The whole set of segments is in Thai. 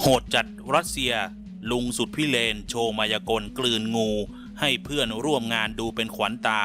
โหดจัดรัสเซีย ลุงสุดพิเลน โชว์มายากลกลืนงู ให้เพื่อนร่วมงานดูเป็นขวัญตา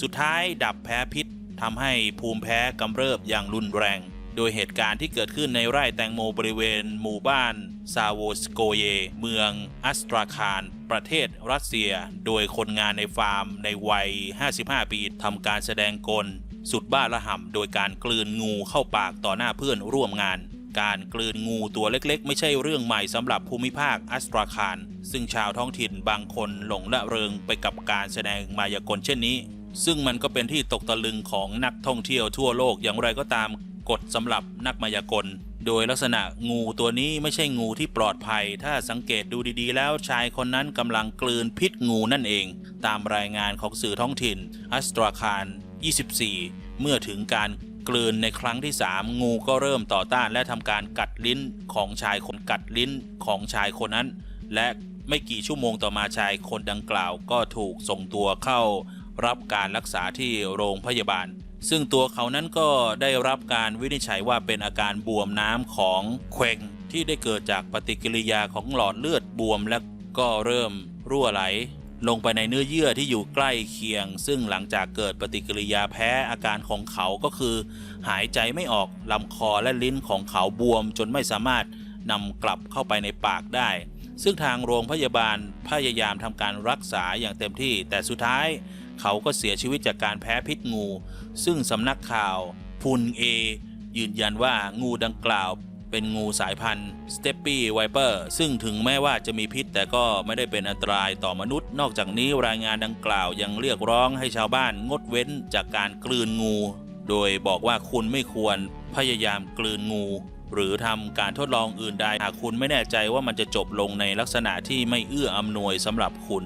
สุดท้ายดับแพ้พิษทำให้ภูมิแพ้กำเริบอย่างรุนแรง โดยเหตุการณ์ที่เกิดขึ้นในไร่แตงโมบริเวณ หมู่บ้าน ซาโวสโกเย เมืองอัสตราคานประเทศรัสเซีย โดยคนงานในฟาร์มในวัย 55 ปีทำการแสดงกล สุดบ้าระห่ำโดยการกลืนงูเข้าปากต่อหน้าเพื่อนร่วมงาน การกลืนงูตัวเล็กๆ ไม่ใช่เรื่องใหม่สำหรับภูมิภาคอัสตราคานซึ่งชาวท้องถิ่นบางคนหลงละเริงไปกับการแสดงมายากลเช่นนี้ ซึ่งมันก็เป็นที่ตกตะลึงของนักท่องเที่ยวทั่วโลกอย่างไรก็ตามกฎสำหรับนักมายากล โดยลักษณะงูตัวนี้ไม่ใช่งูที่ปลอดภัย ถ้าสังเกตดูดีๆ แล้วชายคนนั้นกำลังกลืนพิษงูนั่นเอง ตามรายงานของสื่อท้องถิ่นอัสตราคาน 24 เมื่อถึงการกลืนในครั้งที่ 3 งูก็เริ่มต่อต้านและทำการกัดลิ้นของชายคนกัดลิ้นของชายคนนั้น และไม่กี่ชั่วโมงต่อมาชายคนดังกล่าวก็ถูกส่งตัวเข้า รับการรักษาที่โรงพยาบาล ซึ่งตัวเขานั้นก็ได้รับการวินิจฉัยว่าเป็นอาการบวมน้ำของเควงที่ได้เกิดจากปฏิกิริยาของหลอดเลือดบวมและก็เริ่มรั่วไหล ลงไปในเนื้อเยื่อที่อยู่ใกล้เคียง ซึ่งหลังจากเกิดปฏิกิริยาแพ้อาการของเขาก็คือ หายใจไม่ออกลำคอและลิ้นของเขาบวมจนไม่สามารถนำกลับเข้าไปในปากได้ ซึ่งทางโรงพยาบาลพยายามทำการรักษาอย่างเต็มที่ แต่สุดท้ายเขาก็เสียชีวิตจากการแพ้พิษงู ซึ่งสำนักข่าวพุนเอยืนยันว่างูดังกล่าว เป็นงูสายพันธุ์สเตปปี้ไวเปอร์ซึ่งถึงแม้ว่าจะมีพิษ แต่ก็ไม่ได้เป็นอันตรายต่อมนุษย์ นอกจากนี้รายงานดังกล่าวยังเรียกร้องให้ชาวบ้านงดเว้นจากการกลืนงู โดยบอกว่าคุณไม่ควรพยายามกลืนงู หรือทำการทดลองอื่นใดหากคุณไม่แน่ใจว่ามันจะจบลงในลักษณะที่ไม่เอื้ออำนวยสำหรับคุณ